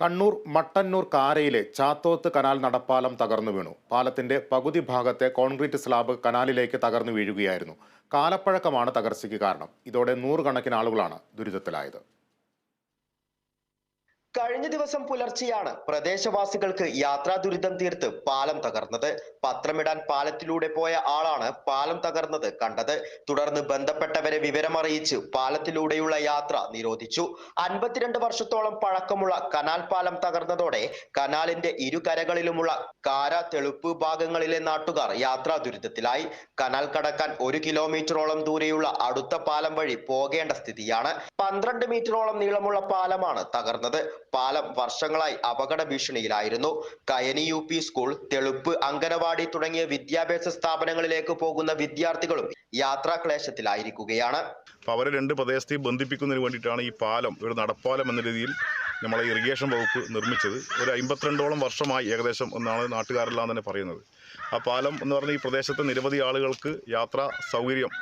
കണ്ണൂർ മട്ടന്നൂർ കാരയിലെ ചാത്തോത്ത് കനാൽ നടപ്പാലം തകർന്നു വീണു. പാലത്തിന്റെ പകുതി ഭാഗത്തെ കോൺക്രീറ്റ് സ്ലാബ് കനാലിലേക്ക് തകർന്നു വീഴുകയായിരുന്നു. കാലപ്പഴക്കമാണ് തകർച്ചയ്ക്ക് കാരണം. ഇതോടെ നൂറുകണക്കിന് ആളുകളാണ് ദുരിതത്തിലായത്. കഴിഞ്ഞ ദിവസം പുലർച്ചെയാണ് പ്രദേശവാസികൾക്ക് യാത്രാ ദുരിതം തീർത്ത് പാലം തകർന്നത്. പത്രമിടാൻ പാലത്തിലൂടെ പോയ ആളാണ് പാലം തകർന്നത് കണ്ടത്. തുടർന്ന് ബന്ധപ്പെട്ടവരെ വിവരമറിയിച്ച് പാലത്തിലൂടെയുള്ള യാത്ര നിരോധിച്ചു. അൻപത്തിരണ്ട് വർഷത്തോളം പഴക്കമുള്ള കനാൽ പാലം തകർന്നതോടെ കനാലിന്റെ ഇരുകരകളിലുമുള്ള കാര തെളുപ്പ് ഭാഗങ്ങളിലെ നാട്ടുകാർ യാത്രാ ദുരിതത്തിലായി. കനാൽ കടക്കാൻ ഒരു കിലോമീറ്ററോളം ദൂരെയുള്ള അടുത്ത പാലം വഴി പോകേണ്ട സ്ഥിതിയാണ്. പന്ത്രണ്ട് മീറ്ററോളം നീളമുള്ള പാലമാണ് തകർന്നത്. പാലം വർഷങ്ങളായി അപകട ഭീഷണിയിലായിരുന്നു. Kayani U P school Theluppu anganwadi തുടങ്ങിയ വിദ്യാഭ്യാസ സ്ഥാപനങ്ങളിലേക്ക് പോകുന്ന വിദ്യാർത്ഥികളും യാത്രാക്ലേശത്തിലായിരിക്കുകയാണ് അപ്പോൾ അവരെ രണ്ട് പ്രദേശത്തെ ബന്ധിപ്പിക്കുന്നതിന് വേണ്ടിയിട്ടാണ് ഈ പാലം ഒരു നടപ്പാലം എന്ന രീതിയിൽ നമ്മളെ ഇറിഗേഷൻ വകുപ്പ് നിർമ്മിച്ചത്. ഒരു അമ്പത്തിരണ്ടോളം വർഷമായി ഏകദേശം എന്നാണ് നാട്ടുകാരെല്ലാം തന്നെ പറയുന്നത്. ആ പാലം എന്ന് പറഞ്ഞാൽ ഈ പ്രദേശത്തെ നിരവധി ആളുകൾക്ക് യാത്രാ സൗകര്യം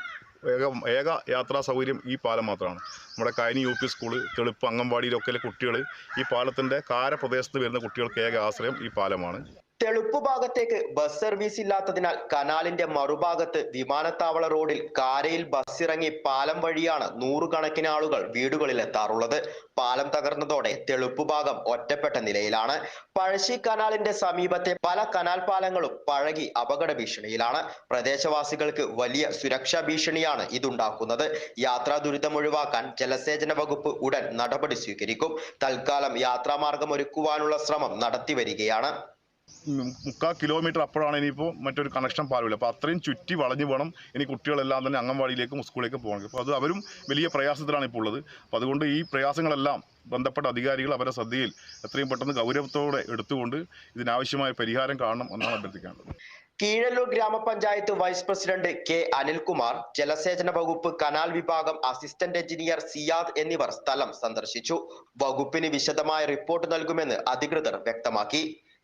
ഏക ഏക യാത്രാ സൗകര്യം ഈ പാലം മാത്രമാണ്. നമ്മുടെ കൈനി യു പി സ്കൂൾ തെളിപ്പ് അംഗൻവാടിയിലൊക്കെ കുട്ടികൾ ഈ പാലത്തിന്റെ കാരപ്രദേശത്ത് വരുന്ന കുട്ടികൾക്ക് ഏക ആശ്രയം ഈ പാലമാണ്. തെളുപ്പ് ഭാഗത്തേക്ക് ബസ് സർവീസ് ഇല്ലാത്തതിനാൽ കനാലിന്റെ മറുഭാഗത്ത് വിമാനത്താവള റോഡിൽ കാരയിൽ ബസ് ഇറങ്ങി പാലം വഴിയാണ് നൂറുകണക്കിന് ആളുകൾ വീടുകളിൽ എത്താറുള്ളത്. പാലം തകർന്നതോടെ തെളുപ്പ് ഭാഗം ഒറ്റപ്പെട്ട നിലയിലാണ്. പഴശ്ശി കനാലിന്റെ സമീപത്തെ പല കനാൽ പാലങ്ങളും പഴകി അപകട ഭീഷണിയിലാണ്. പ്രദേശവാസികൾക്ക് വലിയ സുരക്ഷാ ഭീഷണിയാണ് ഇതുണ്ടാക്കുന്നത്. യാത്രാ ദുരിതം ഒഴിവാക്കാൻ ജലസേചന വകുപ്പ് ഉടൻ നടപടി സ്വീകരിക്കും. തൽക്കാലം യാത്രാമാർഗം ഒരുക്കുവാനുള്ള ശ്രമം നടത്തി വരികയാണ്. മുക്കാൽ കിലോമീറ്റർ അപ്പോഴാണ് ഇനിയിപ്പോൾ മറ്റൊരു കണക്ഷൻ പാലമില്ല അപ്പോൾ അത്രയും ചുറ്റി വളഞ്ഞു വേണം ഇനി കുട്ടികളെല്ലാം തന്നെ അംഗൻവാടിയിലേക്കും സ്കൂളിലേക്കും പോകണം. അപ്പോൾ അത് അവരും വലിയ പ്രയാസത്തിലാണ് ഇപ്പോൾ ഉള്ളത്. അപ്പോൾ അതുകൊണ്ട് ഈ പ്രയാസങ്ങളെല്ലാം ബന്ധപ്പെട്ട അധികാരികൾ അവരെ ശ്രദ്ധയിൽ എത്രയും പെട്ടെന്ന് ഗൗരവത്തോടെ എടുത്തുകൊണ്ട് ഇതിനാവശ്യമായ പരിഹാരം കാണണം എന്നാണ് അഭ്യർത്ഥിക്കേണ്ടത് കീഴല്ലൂർ ഗ്രാമപഞ്ചായത്ത് വൈസ് പ്രസിഡന്റ് കെ അനിൽകുമാർ ജലസേചന വകുപ്പ് കനാൽ വിഭാഗം അസിസ്റ്റന്റ് എഞ്ചിനീയർ സിയാദ് എന്നിവർ സ്ഥലം സന്ദർശിച്ചു. വകുപ്പിന് വിശദമായ റിപ്പോർട്ട് നൽകുമെന്ന് അധികൃതർ വ്യക്തമാക്കി.